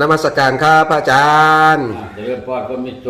นมัสการครับพระอาจารย์อ่าเจริญพรก็มีโจ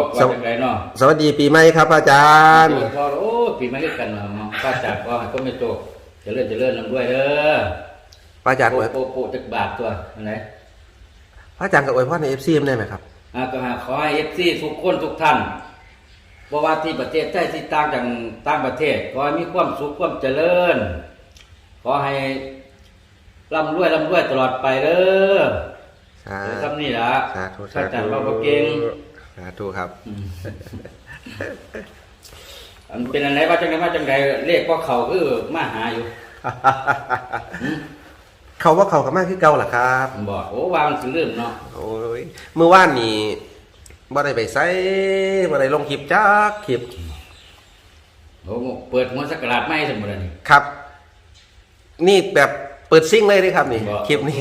กสว่าวัสจังไรเนาะสวัสดีปีใหม่ครับพระอาจารย์เจริญพรโอ้ปีใหม่ด้วยกันเนาะเนาะข้าจากก็ให้ก็มีโจกเจริญเจริญลำด้วยเด้อพระอาจารย์อวยโปโปจักบาทตัวอะไรพระอาจารย์กับอวยพรในเอฟซีได้ไหมครับอ่าก็หาขอให้เอฟซีทุกคนทุกท่านบ่ว่าที่ประเทศไทยที่ต่างจากต่างประเทศขอให้มีความสุขความเจริญ ขอให้ร่ำรวยร่ำรวยตลอดไปเด้อ สาเดี๋ยวทำนี่ล่ะสาธุข้าสาจากธุเราก็เก่งสาธุครับ อันเป็นอะไรว่าจังไดว่าจังไดเลขว่าเขาคือมาหาอยู่ เขาว่าเขากับมากคือเก่าล่ะครับผมบอกโอ้วางสิลืมเนาะโอ้ยเมื่อวานนี่บ่ได้ไปไสบ่ได้ลงคลิปจักคลิปโอ้เปิดหัวสักการาดไม่สมบูรณ์นี่ครับ นี่แบบ เปิดซิงเลยเด้ครับนี่บอก คลิปนี้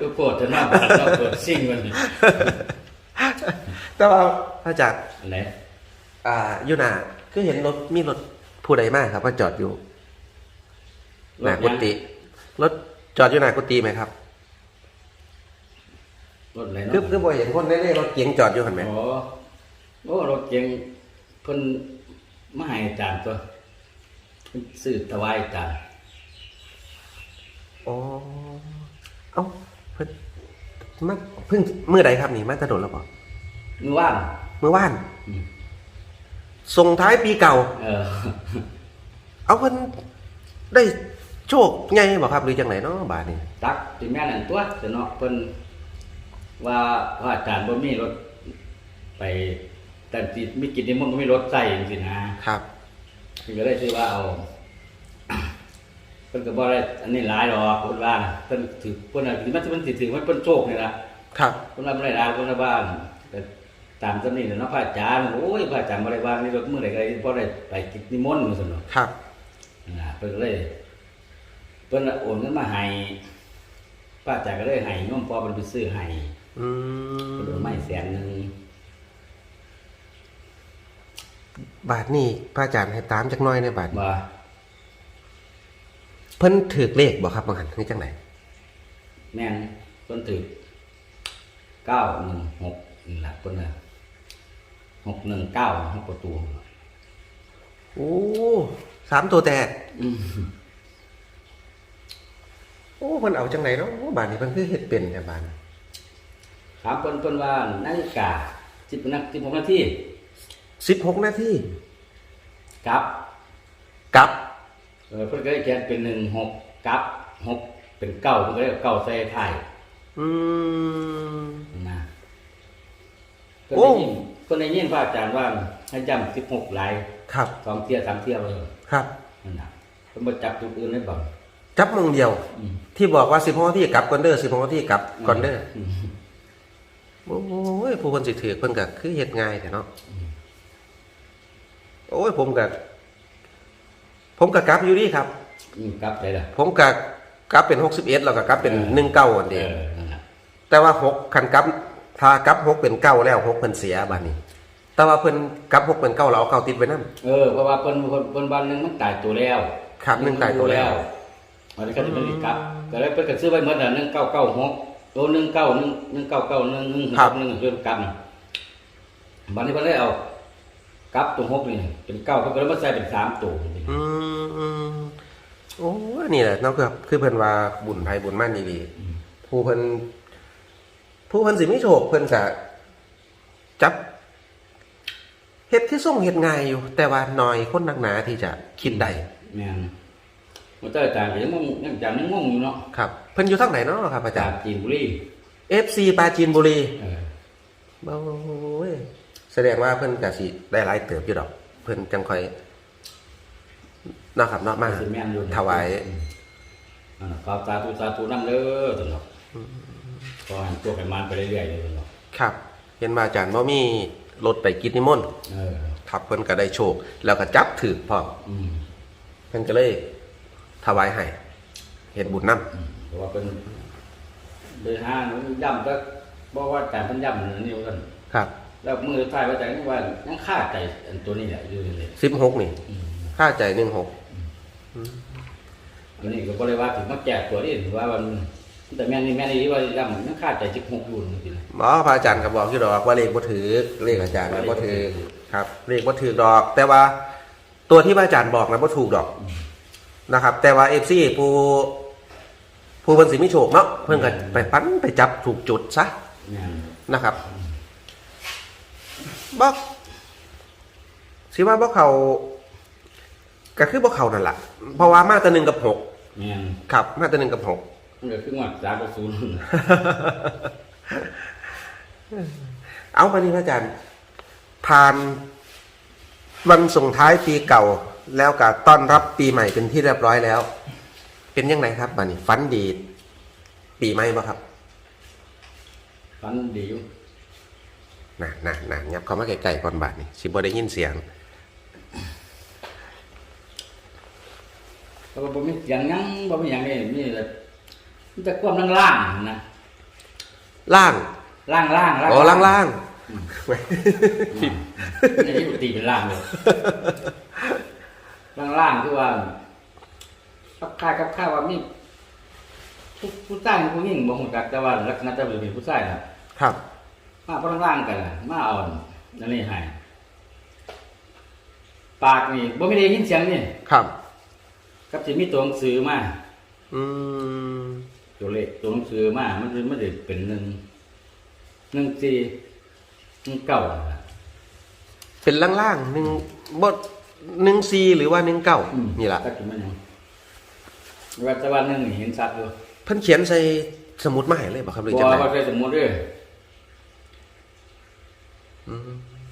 ก็โกรธจนหน้าบาดเราเปิดซิ่งมันนี่แต่ว่าพระอาจารย์อันไหนอ่าอยู่หน้าคือเห็นรถมีรถผู้ใดมากครับว่าจอดอยู่หน้ากุฏิรถจอดอยู่หน้ากุฏิไหมครับรถอะไรเนาะคือคือบ่เห็นคนได้เลยรถเก๋งจอดอยู่หันไหมโอ้โอ้รถเก๋งเพิ่นมาให้อาจารย์ตัว เพิ่นซื้อถวายอาจารย์อ๋อ เอ้าเพิ่นมาเพิ่งเมื่อใดครับนี่มาถนนแล้วบ่มือว่างเมื่อวานอืมส่งท้ายปีเก่า เออ เอาเพิ่นได้โชคไงบ่ครับหรือจังไหนเนาะบาทนี้ตักถึงแม่นั่นตัวแต่เนาะเพิ่นว่าพระอาจารย์บ่มีรถ ไปแต่ที่มีกิจนิมนต์บ่มีรถใส่จังซี่นะครับ เพิ่นก็เลยซื้อว่าเอาเพิ่นก็บ่ได้อันนี้หลายดอกเพิ่นว่านะเพิ่นถือเพิ่นน่ะที่มันมันสิถือมันเพิ่นโชคนี่ล่ะครับ เพิ่นว่าบ่ได้หลายเพิ่นว่าบ้านแต่ตามจำนี้เนาะพระอาจารย์โอ้ยพระอาจารย์บ่ได้ว่ามีรถมื้อใดก็ได้บ่ได้ไปกิจนิมนต์ซั่นเนาะครับนะเพิ่นก็เลยเพิ่นโอนเงินมาให้ป้าจ่ายก็เลยให้น้องพอมันไปซื้อให้อืเพิ่นมโอนมาให้แสนหนึง บาทนี้พระอาจารย์ให้ตามจักหน้อยในบาทนี้ว่าเพิ่นถือเลขบ่ครับบางหันนี่จังไหนแม่นเพิ่นถือ916นี่ล่ะเพิ่นน่ะ619ห้องประตูโอ้สามตัวแตกอืมโอ้เพิ่นเอาจังไหนเนาะโอ้บาทนี้เพิ่นคือเฮ็ดเป็นแต่บาทนี้ถามเพิ่นเพิ่นว่านาฬิกา10นาที16นาที 16นาทีกลับ กลับ เออเพิ่นก็เลยเขียนเป็น16กลับหกเป็นเก้าเพิ่นก็เลยเอาเก้าใส่ท้ายอืม นะก็โอ้ ได้ยินก็ได้ยินพระอาจารย์ว่าให้จำสิบหกลายครับสองเที่ยสามเที่ยไปเลยครับ นั่นนะเพิ่นบ่จับจุดอื่นได้บ่จับมงเดียว อืมที่บอกว่า16นาทีกลับก่อนเด้อ16นาทีกลับก่อนเด้อมโอ้ยผู้คนสิถือเพิ่นก็คือเฮ็ดง่ายแต่เนาะ โอ้ยผมก็ผมก็กลับอยู่ดีครับ อืมกลับได้ล่ะผมก็กลับเป็น61แล้วก็กลับเป็น19อันเอเดียวอนั่นน่ะแต่ว่า6คันกลับถ้ากลับ6เป็น9แล้ว6เพิ่นเสียบัดนี้ แต่ว่าเพิ่นกลับ6เป็น9แล้วเอาเก้าติดไว้นำเออเพราะว่าเพิ่นเพิ่นเพิ่นวันหนึงมันตายตัวแล้วครับหนึ่งตายตัวแล้วอันนี้ก็สิเป็นอีกกลับก็เลยเพิ่นก็ซื้อไว้หมดน่ะ1996ตัว191 1991ครับ1เรื่องกลับน่ะบัดนี้เพิ่นเลยเอา กลับตัวหกนี่เป็นเก้าเพิ่นก็เลยมาใส่เป็นสามตัวอืมอืมโอ้ยนี่แหละเนาะคือคือเพิ่นว่าบุญภัยบุญมั่นดีๆผู้เพิ่นผู้เพิ่นสิมีโชคเพิ่นก็จับเฮ็ดที่ส่งเฮ็ดง่ายอยู่ แต่ว่าน้อยคนนักหนาที่จะคิดได้แม่นมันเตอร์อาจารย์ก็ยังงงยังจำยังงงอยู่เนาะครับ เพิ่นอยู่ทางไหนเนาะครับอาจาจารย์ ย์จีนบุรี FC ปราจีนบุรีเออ โอ้ย แสดงว่าเพิ่นก็สิได้หลายเติบอยู่ดอก เพิ่นจังค่อยเนาะครับเนาะมาสิแม่นอยู่ถวายนั่นน่ะขอสาธุสาธุนำเด้อตลอดก็ให้ตัวไปมานไปเรื่อยๆเลยตลอดครับ เห็นว่าอาจารย์บ่มีรถไปกิจนิมนต์เออ ครับเพิ่นก็ได้โชค แล้วก็จับถือพร้อมอืมเพิ่นก็เลยถวายให้เฮ็ดบุญนํอืมเพราะว่าเป็นเดินห้างมันย่ำก็บอกว่าแต่มันย่ำนั่นนี่ว่าซั่นครับ แล้วมือท้ายว่าแต่นี่ว่ายังฆ่าใจอันตัวนี้แหละอยู่เลย16นี่อืมค่าใจ16อันนี้ก็บริวารถึงมาแจกตัวนี้ถือว่ามันแต่แม่นี่แม่นี่ว่าย่ำยังคาดใจจิกหกอยุ่นจริงหมอพระอาจารย์ก็บอกอยู่ดอกว่าเลขบ่ถือเลขอาจารย์ก็บ่ถือครับ เลขบ่ถือดอก แต่ว่าตัวที่พระอาจารย์บอกนะบ่ถูกดอกนะครับ แต่ว่า FC ผู้ผู้เพิ่นสิมีโชคเนาะเพิ่นก็ไปปั้นไปจับถูกจุดซะแม่นนะครับ บอกสิว่าบ่เขาก็คือบ่เขานั่นแหละเพราะว่ามาแต่หนึ่งกับหกแม่นครับ มาแต่หนึ่งกับหกมันก็คือว่าสามกับศูนย์เอามานี่พระอาจารย์ผ่านวันส่งท้ายปีเก่า แล้วก็ต้อนรับปีใหม่เป็นที่เรียบร้อยแล้ว เป็นยังไงครับบัดนี้ฟันดี ปีใหม่บ่ครับฟันดีอยู่ น่ะน่ะน่ะงับเข้ามาใกล้ๆก่อนบาดนี่สิบ่ได้ยินเสียงแต่ว่าบ่มีเสียงหยังบ่มีหยังนี่มีแต่มีแต่ความล่างๆนะล่างล่างล่างอ๋อล่างล่างผิดนี่ที่ตีเป็นล่างเลยล่างล่างคือว่ากับค่ายกับค่ายว่ามีผู้ผู้ชายกับผู้หญิงบ่ฮู้จักแต่ว่าลักษณะจะเป็นผู้ชายนะครับ มาพล่างๆกันน่ะมาเอาอันนี้ให้ปากนี่บ่มีได้ยินเสียงนี่ครับกับสิมีตัวหนังสือมาอืมตัวเลขตัวหนังสือมามันมันจะเป็นหนึ่งหนึ่งสี่หนึ่งเก้าเป็นล่างๆหนึ่งบทหนึ่งซีหรือว่าหนึ่งเก้านี่แหละก็กินมันยังว่าแต่ว่าหนึ่งนี่เห็นชัดอยู่เพิ่นเขียนใส่สมุดมาให้เลยบ่ครับหรือบ่จังไดว่าใส่สมมุติเด้ออืม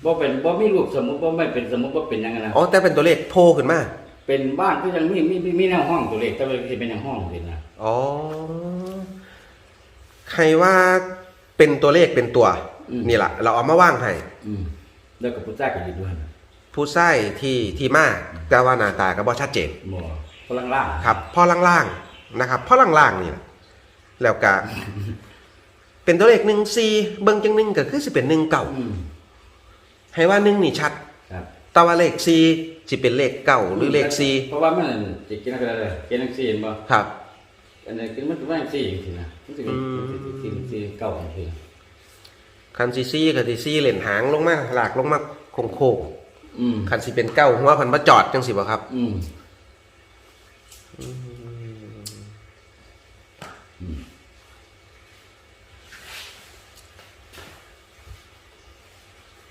บ่เป็นบ่มีรูปสมมุติบ่ไม่เป็นสมมุติบ่เป็นหยังไงนะอ๋อแต่เป็นตัวเลขโผล่ขึ้นมาเป็นบ้านก็ยังมีมีมีมีแนวห้องตัวเลขแต่ว่าสิเป็นอย่างห้องสินะอ๋อใครว่าเป็นตัวเลขเป็นตัวนี่แหละเราเอามาว่างให้อืมแล้วก็ผู้ชายก็อยู่ด้วยผู้ใช้ที่ที่มาแต่ว่าหน้าตาก็บ่ชัดเจน บ่พลังล่างครับพ่อล่างๆนะครับพ่อล่างๆนี่แหละแล้วก็ เป็นตัวเลขหนึ่งซีเบิ่งจังหนึ่งก็คือสิเป็นหนึ่งเก่าอืม ให้ว่าหนึ่งนี่ชัด ครับแต่ว่าเลขซีสิเป็นเลขเก่าหรือเลขซีเพราะว่ามันจะกินอะไรเลยกินจังซี่เห็นบ่ครับ อันนี้กินมันเป็นจังซี่จังซี่นะมันสิเป็นอืมสี่สี่เก้าจังซี่คันซีซีกับซีซีเหล่นหางลงมาหลากลงมาโค้งโค้งอืมๆคันสิเป็นเก้าหัวพันมาจอดจังสิบ่ครับ อืม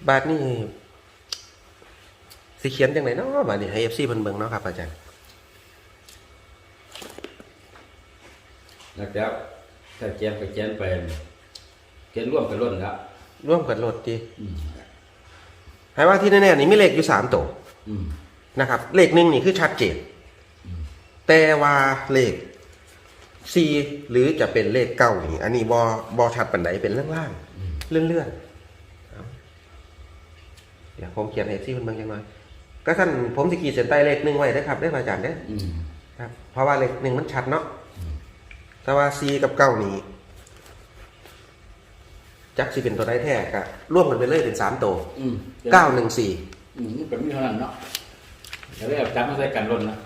บาทนี่สิเขียนจังไหนเนาะบาทนี่ให้เอฟซีเพิ่นเบิ่งเนาะครับอาจารย์แล้วก็ถ้าเขียนก็เขียนไปเขียนร่วมกันล้นแล้วร่วมกันโหลดดีอืมให้ว่าที่แน่ๆนี่มีเลขอยู่สามตัวอืมนะครับ เลขหนึ่งนี่คือชัดเจน แต่ว่าเลขซีหรือจะเป็นเลขเก้านี่อันนี้บอบอชัดปันไดเป็นล่างๆเลื่อนๆเอา เดี๋ยวผมเขียนให้เอฟซีเพิ่นเบิ่งจังหน่อยก็ท่านผมสิขีดเส้นใต้เลขหนึ่งไว้เด้อครับได้ออาจารย์เด้ออืมครับ เพราะว่าเลขหนึ่งมันชัดเนาะแต่ว่าซีกับเก้านี้จักสิเป็นตัวได้แท้กะร่วมกันไปเลยเป็นสามตัวอืมเก้าหนึ่งสี่อืมมันก็มีเท่านั้นเนาะแล้วเอาจับมาใส่กันล้นนะ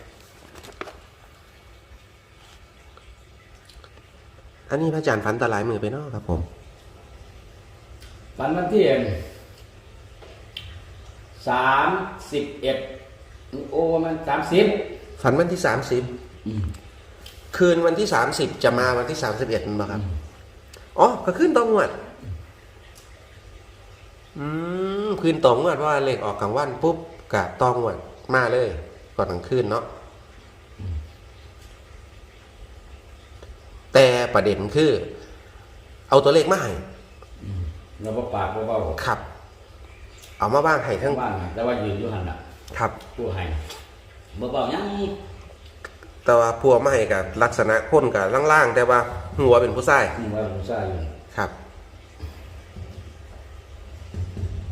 อันนี้พระอาจารย์ฟันตะลายมือไปเนาะครับผม ฝันวันที่ สามสิบเอ็ดโอ้มันสามสิบฝันวันที่สามสิบอืมคืนวันที่สามสิบจะมาวันที่สามสิบเอ็ดมั้งครับ อ๋อ ก็ขึ้นต่องวด อืมคืนต่องวดว่าเลขออกกลางวันปุ๊บกะต้องวดมาเลย ก่อนกลางคืนเนาะแต่ประเด็นคือ เอาตัวเลขมาให้เราบ่ปากบ่เบาครับ เอามาบ้างให้ทั้งบ้านแต่ว่ายืนอยู่หันน่ะครับ ผู้ให้บ่เบาหยังแต่ว่าพัวมาให้กับลักษณะคนกับล่างๆ แต่ว่าหัวเป็นผู้ชายอืมว่าผู้ชายอยู่ครับ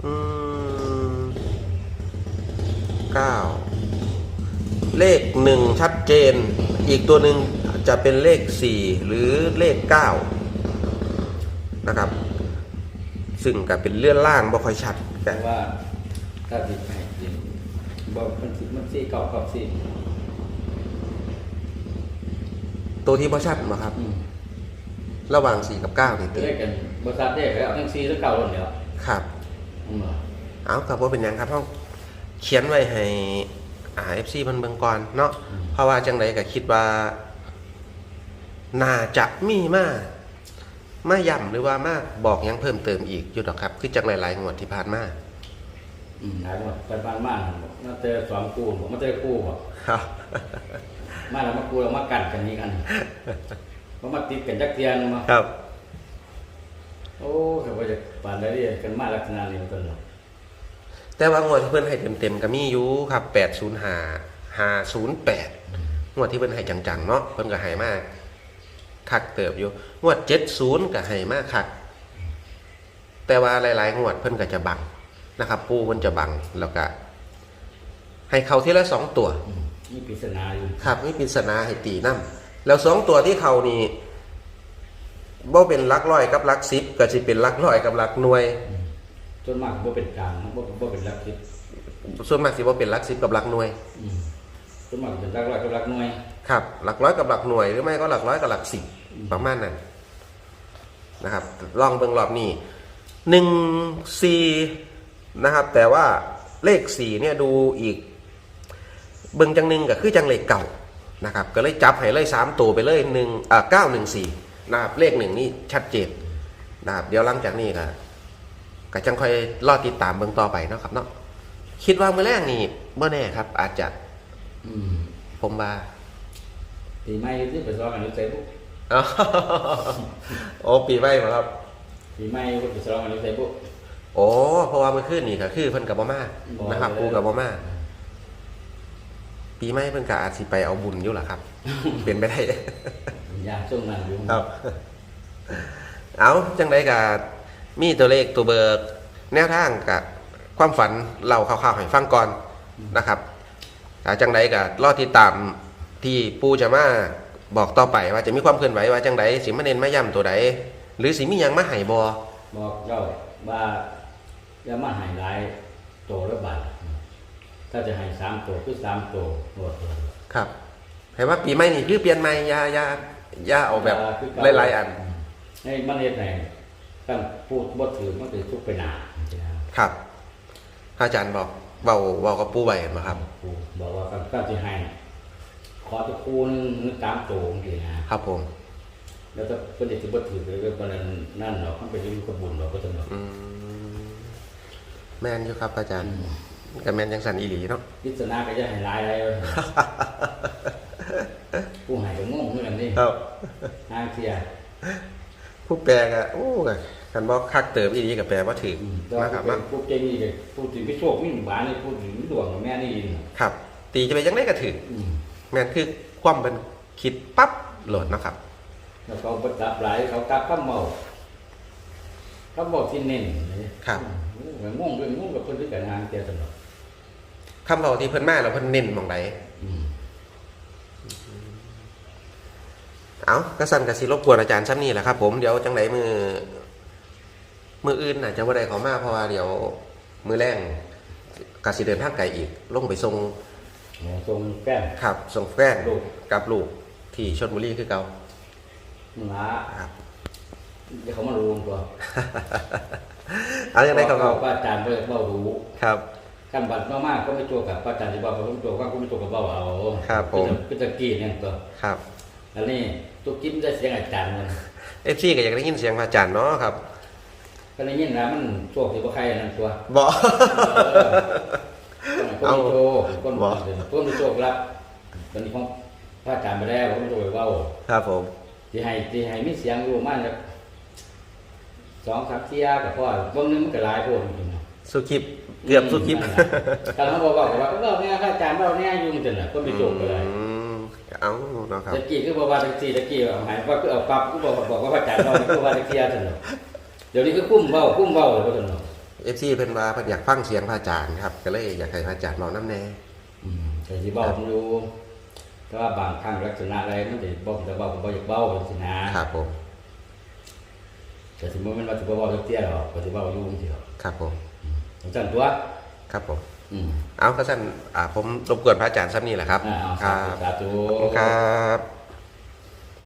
อืมเก้าเลขหนึ่งชัดเจน อีกตัวหนึ่งจะเป็นเลขสี่หรือเลขเก้านะครับ ซึ่งก็เป็นเลื่อนล่างบ่ค่อยชัดแต่แต่ว่าถ้าสิให้จริงบ่มันสิมันสิเก่ากับสิตัวที่บ่ชัดมาครับ อืมระหว่างสี่กับเก้านี่จะติได้กันบริษัทเด็กเอาทั้งซีทั้งเก่าเลยเดียวครับ อืมเอาครับว่าเป็นหยังครับเขาเขียนไว้ให้อ่าเอฟซีมันเบิ่งก่อนเนาะเพราะว่าจังไดก็คิดว่า น่าจะมีมา มาย่ำหรือว่ามาบอกหยังเพิ่มเติมอีกอยู่ดอกครับ คือจังหลายๆงวดที่ผ่านมาอืมหลายหมดไปบ้านมากมาเจอสองกูบอกมาเจอกูบอกครับมาแล้วมากูแล้วมากัดกันนี้กันมามาติดกันจักเทียนมาครับ โอ้เขาก็จะปั่นได้เรียนกันมาลักษณะนี้มันต้นเนาะแต่ว่างวดที่เพิ่นให้เต็มๆก็มีอยู่ครับ805 508งวดที่เพิ่นให้จังๆเนาะเพิ่นก็ให้มาก คักเติบอยู่งวด70ก็ให้มากคักแต่ว่าหลาย ๆ งวดเพิ่นก็จะบังนะครับ ปูเพิ่นจะบังแล้วก็ให้เขาทีละสองตัวอืมนี่ปริศนาอยู่ครับมีปริศนาให้ตีน้ำแล้วสองตัวที่เขานี่บ่เป็นหลักร้อยกับหลักสิบก็สิเป็นหลักร้อยกับหลักหน่วย ส่วนมากบ่เป็นกลางบ่บ่เป็นลักคิดส่วนมากสิบ่เป็นหลักสิบกับหลักหน่วย อืม สวนมากเป็นลักร้อยกับลักหน่วย ครับ หลักร้อยกับหลักหน่วยหรือไม่ก็หลักร้อยกับหลักสิบประมาณนั้นนะครับ ลองเบิ่งรอบนี้หนึ่งสี่นะครับ แต่ว่าเลขสี่เนี่ยดูอีก เบิ่งจังหนึ่งก็คือจังเลขเก่านะครับ ก็เลยจับให้เลยสามตัวไปเลยหนึ่งอ่าเก้าหนึ่งสี่นะครับเลขหนึ่งนี่ชัดเจนนะครับเดี๋ยวหลังจากนี้ก็ก็จังค่อยรอติดตามเบิ่งต่อไปเนาะครับเนาะ คิดว่าเมื่อแรกนี่เมื่อแน่ครับ อาจจะ อืมผมว่าปีใหม่ที่ไปซ้อมกันอยู่ไสบุอ๋อโอ้ปีใหม่มาครับ ปีใหม่ก็ไปซ้อมกันอยู่ไสบุโอ้เพราะว่าเมื่อคืนนี่ก็คือเพิ่นกับบ่มาบ่นะครับเลยปูกับบ่มาปีใหม่เพิ่นก็อาจสิไปเอาบุญอยู่ล่ะครับ เป็นไปได้ยากช่วงนั้นอยู่ครับ เอาจังไดก็มีตัวเลขตัวเบิกแนวทางกับความฝันเราคร่าวๆให้ฟังก่อนนะครับ ถ้าจังไดก็รอติดตามที่ปูจะมาบอกต่อไปว่าจะมีความเคลื่อนไหวว่าจังไดสิมาเน้นมาย้ำตัวใดหรือสิมีหยังมาให้บ่บอกเจ้าว่าอย่ามาใหายหลายโตแล้วบาทถ้าจะใหายสามโตคือสามโตหมดเลยครับให้ว่าปีใหม่นี่คือเปลี่ยนใหม่อย่าอย่าอย่าเอาแบบคือเก่หลายๆอัน ให้มันเฮ็ดไหนกันพูดบ่ถือมันคือทุกไปหนาครับพระอาจารย์บอก เบาเบากับปูไว้เห็นไหมครับ กูบอกว่ากันก็สิให้ ขอตะคูนึงนึกตามโตจังซี่นะครับผม แล้วถ้าเพิ่นสิบ่ถือเลยก็บ่นั้นนั่นเนาะมันเป็นอยู่กับบุญเนาะก็ต้องเนาะอืมแม่นอยู่ครับอาจารย์กับแม่นยังสันอีหลีเนาะ พิจารณาก็จะให้หลายๆเลยผู้ให้ก็งงเหมือนกันนี่ครับ ทางเที่ยผู้แปลก็โอ้ย กันบอกคักเติมอีหลีกับแปลว่าถึงแต่นะว่าครับผู้เนาะผู้เก่งนี่ก็ผู้ถึงพิโชคมีหมู่บ้านนี่ผู้ถึงดวงของแม่นี่ครับ ตีจะไปยังไงก็ถึงอืมแม่นคือความเป็นคิดปั๊บโหลดนะครับ แล้วเขาประดับหลายเขากลับข้ามเมาเขาบอกที่เน้นเลยครับอืมงงด้วยงงกับคนที่แต่งงานเตียตลอดคำเราที่เพิ่นมาเราเพิ่นเน้นหมองใดอืมเอากระสันกระสิรบกวนอาจารย์ซ้ำนี่แหละครับผม เดี๋ยวจังไดมือ มืออื่นอาจจะว่าได้เขามาเพราะว่าเดี๋ยวมือแรงกสิเดินทางไกลอีกลงไปส่งหมอทรงแก้มขับส่งแฟนลูกกับลูกที่ชลบุรีคือเก่ามึงละครับเดี๋ยวเขามารู้ตัวเอาอย่างไรครับเขาป้าอาจารย์เพื่อเบ้ารู้ครับกันบัดมากๆก็ไม่ตัวกับป้าอาจารย์ที่เบ้าเขาไม่ตัวว่าก็ไม่ตัวกับเบ้าเอาครับผมก็จะกี้เนี่ยตัวครับอันนี้ตัวกิ้มได้เสียงอาจารย์มันเอฟซีก็อยากได้ยินเสียงพระอาจารย์เนาะครับ ก็ได้ยินนะมันโชคที่บ่ใครนั่นตัวบอกเออคนมีโชคคนบ่ คนมีโชครับตอนนี้ของพระอาจารย์ไปแล้วผมโชคเบ้าครับผม ที่ให้ที่ให้มีเสียงอยู่มากจะสองสามเที่ยกับพ่อเบิ่งหนึงมันก็หลายโพดจริงๆนะ สุคลิปเกือบสุคลิปนั่นล่ะแต่เขาบอกว่าว่าเราเนี่ยพระอาจารย์เราเนี่ยอยู่มันจะน่ะคนมีโชคก็เลย อืมเอาเนาะครับ ตะกี้คือบอกว่าตะกี้ตะกี้เอาหายว่าคือเอาปรับก็บอกว่าบอกว่าพระอาจารย์เรานี่คือว่าตะกี้อาจารย์เนาะ เดี๋ยวนี้คือคุ้มเบ้าคุ้มเบ้าเลยพ่อท่านเนาะเอฟซีเพิ่นว่าเพิ่นอยากฟังเสียงพระอาจารย์ครับ ก็เลยอยากให้พระอาจารย์เมาน้ำแน่อืมแต่ที่เบ้าผมอยู่แต่ว่าบางครั้งลักษณะอะไรมันจะบอกจะเบ้าผมบ่อยากเบ้าเป็นสินะครับผมแต่สมมติมันว่าจะเบ้าตะกี้หรอกก็จะเบ้าอยู่จริงๆหรอกครับผมอาจารย์ตัวครับผมอืมเอาก็สั้นอ่าผมรบกวนพระอาจารย์ซ้ำนี่แหละครับอ่าเอาคสารับธุสาธุขอบคุณครับ